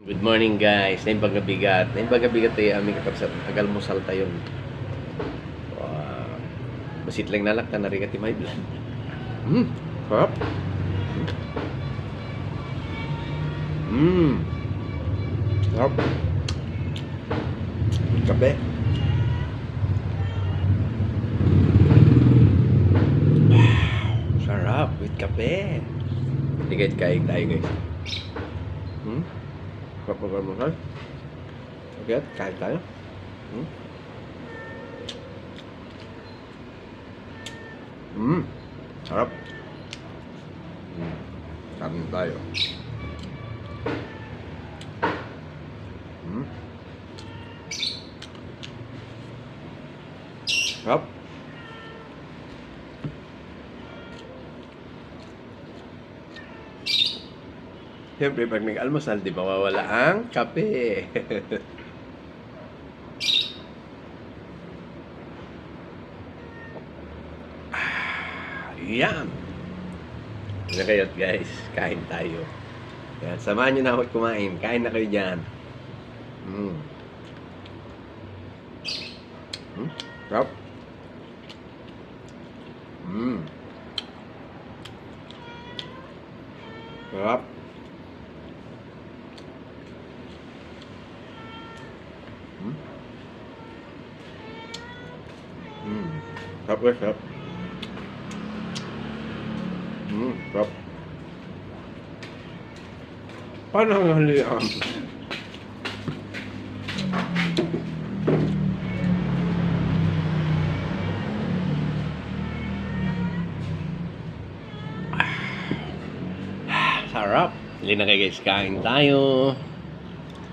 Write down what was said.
Good morning guys. Na yung bagabigat. Na yung bagabigat tayo aming kapsat. Agal mo salta yun. Wow. Basit lang nalak na narigat yung may blood. Hmm. Sarap. Hmm. Sarap. Kape. Sarap with kape. Guys, kain tayo guys. Hmm? Kapag mo tayo. Okay, kain tayo. Hmm? Hmm. Sarap. Hmm. Kain tayo. Hmm. Sarap. Siyempre, pag nag-almusal, di mawawala ang kape. Ah, Yan. Ano kayo guys? Kain tayo. Yan. Samahan nyo na ako kumain. Kain na kayo dyan. Mm. Hmm? Sarap. Mm. Sarap. Hmm? Hmm. Sarap guys, sarap. Hmm, sarap. Paano ang halian? Sarap. Hindi na kayo guys, kain tayo.